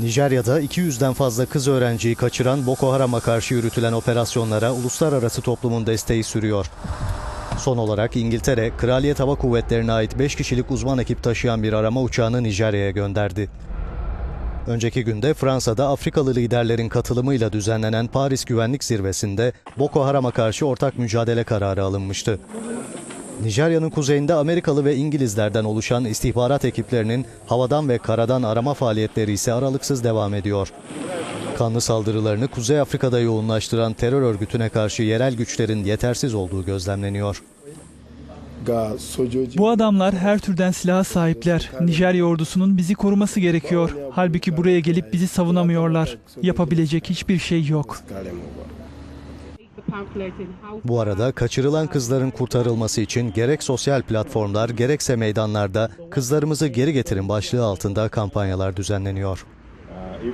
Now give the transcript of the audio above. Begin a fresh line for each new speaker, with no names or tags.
Nijerya'da 200'den fazla kız öğrenciyi kaçıran Boko Haram'a karşı yürütülen operasyonlara uluslararası toplumun desteği sürüyor. Son olarak İngiltere, Kraliyet Hava Kuvvetleri'ne ait 5 kişilik uzman ekip taşıyan bir arama uçağını Nijerya'ya gönderdi. Önceki günde Fransa'da Afrikalı liderlerin katılımıyla düzenlenen Paris Güvenlik Zirvesi'nde Boko Haram'a karşı ortak mücadele kararı alınmıştı. Nijerya'nın kuzeyinde Amerikalı ve İngilizlerden oluşan istihbarat ekiplerinin havadan ve karadan arama faaliyetleri ise aralıksız devam ediyor. Kanlı saldırılarını Kuzey Afrika'da yoğunlaştıran terör örgütüne karşı yerel güçlerin yetersiz olduğu gözlemleniyor.
Bu adamlar her türden silaha sahipler. Nijerya ordusunun bizi koruması gerekiyor. Halbuki buraya gelip bizi savunamıyorlar. Yapabilecek hiçbir şey yok.
Bu arada kaçırılan kızların kurtarılması için gerek sosyal platformlar gerekse meydanlarda kızlarımızı geri getirin başlığı altında kampanyalar düzenleniyor.
Uh,